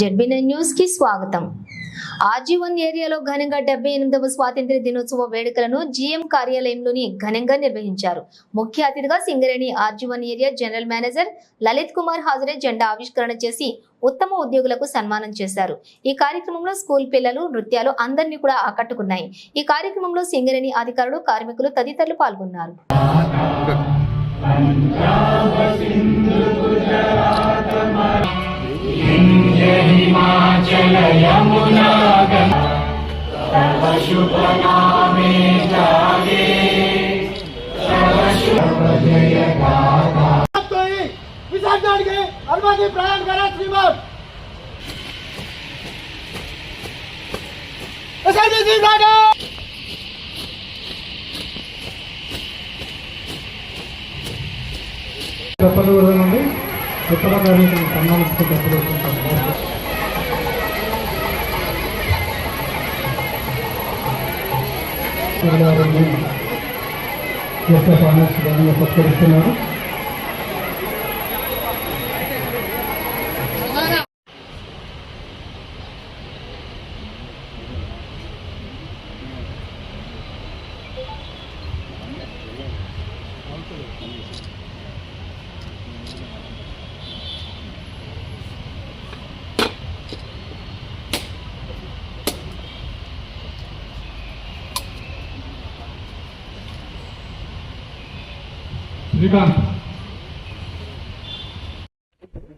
జెడ్బీనైన్ న్యూస్కి స్వాగతం. ఆర్జీవన్ ఏరియాలో ఘనంగా డెబ్బై ఎనిమిదవ స్వాతంత్ర్య దినోత్సవ వేడుకలను జీఎం కార్యాలయంలోని ఘనంగా నిర్వహించారు. ముఖ్య అతిథిగా Singareni R G one area general manager Lalit Kumar హాజరే జెండా ఆవిష్కరణ చేసి ఉత్తమ ఉద్యోగులకు సన్మానం చేశారు. ఈ కార్యక్రమంలో స్కూల్ పిల్లలు నృత్యాలు అందరినీ కూడా ఆకట్టుకున్నాయి. ఈ కార్యక్రమంలో సింగరేణి అధికారులు కార్మికులు తదితరులు పాల్గొన్నారు. तो ही विसर्जन के अनुमति प्रदान करा श्रीमान एसआईटी जी राजा చెప్పలు నుండి ఉత్తర కార్మికులు సన్మానించుకుంటూ సత్కరిస్తున్నారు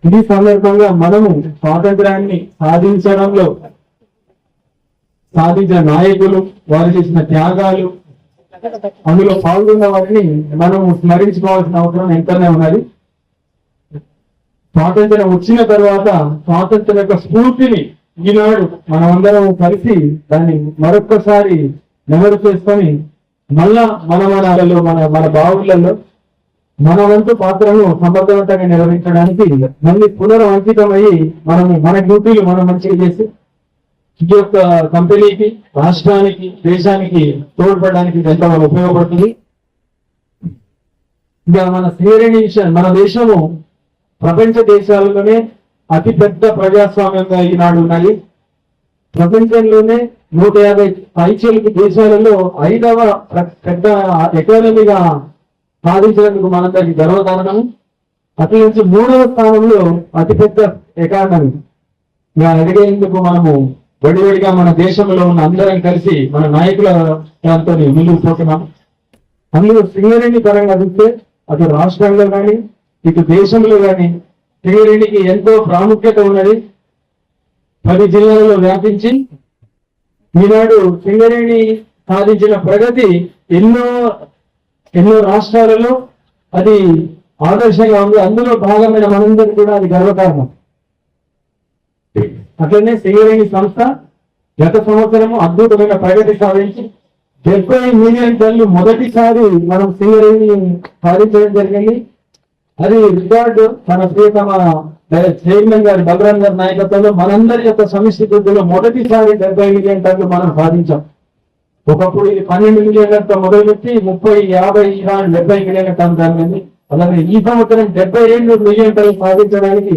ఈ సందర్భంగా మనము స్వాతంత్రాన్ని సాధించడంలో సాధించిన నాయకులు వారు చేసిన త్యాగాలు అందులో పాల్గొన్న వారిని మనం స్మరించుకోవాల్సిన అవసరం ఎంతనే ఉన్నది. స్వాతంత్రం వచ్చిన తర్వాత స్వాతంత్రం యొక్క స్ఫూర్తిని ఈనాడు మనమందరం కలిసి దాన్ని మరొక్కసారి నెమరు చేసుకొని మళ్ళా మన మన మన బావులలో మన వంతు పాత్రను సమర్థవంతంగా నిర్వహించడానికి మళ్ళీ పునరంకితమయ్యి మనం మన డ్యూటీలు మనం మంచిగా చేసి ఈ యొక్క కంపెనీకి రాష్ట్రానికి దేశానికి తోడ్పడడానికి ఎంతో ఉపయోగపడుతుంది. ఇంకా మన శ్రీరేణి విషయం మన దేశము ప్రపంచ దేశాలలోనే అతి పెద్ద ప్రజాస్వామ్యంగా ఈనాడు ఉన్నాయి ప్రపంచంలోనే నూట యాభై పైచేలకి దేశాలలో ఐదవ పెద్ద ఎకానమీగా సాధించినందుకు మనందరికి గర్వకారణం. అటు నుంచి మూడవ స్థానంలో అతిపెద్ద ఎకానమీ ఇలా మనము వడివడిగా మన దేశంలో ఉన్న అందరం కలిసి మన నాయకుల దాంతో ముందుకు పోతున్నాం అందులో సింగరేణి పరంగా చూస్తే అటు రాష్ట్రంలో కానీ ఇటు దేశంలో కానీ సింగరేణికి ఎంతో ప్రాముఖ్యత ఉన్నది. పది జిల్లాలలో వ్యాపించి ఈనాడు సింగరేణి సాధించిన ప్రగతి ఎన్నో ఎన్నో రాష్ట్రాలలో అది ఆదర్శంగా ఉంది. అందులో భాగమైన మనందరికీ కూడా అది గర్వకారణం. అట్లనే సింగరేణి సంస్థ గత సంవత్సరము అద్భుతమైన ప్రగతి సాధించి డెబ్బై మిలియన్ టన్లు మొదటిసారి మనం సింగరేణి సాధించడం జరిగింది. అది రికార్డు మన ప్రియతమ చైర్మన్ గారి బలరాం గారి నాయకత్వంలో మనందరి యొక్క సమిష్టి మొదటిసారి డెబ్బై మిలియన్ టన్లు మనం సాధించాం. ఒకప్పుడు ఇది పన్నెండు మిలియన్లతో మొదలుపెట్టి ముప్పై యాభై డెబ్బై మిలియన్ల టన్ జరిగింది అలాగే ఈ సంవత్సరం డెబ్బై రెండు మిలియన్ టన్ను సాధించడానికి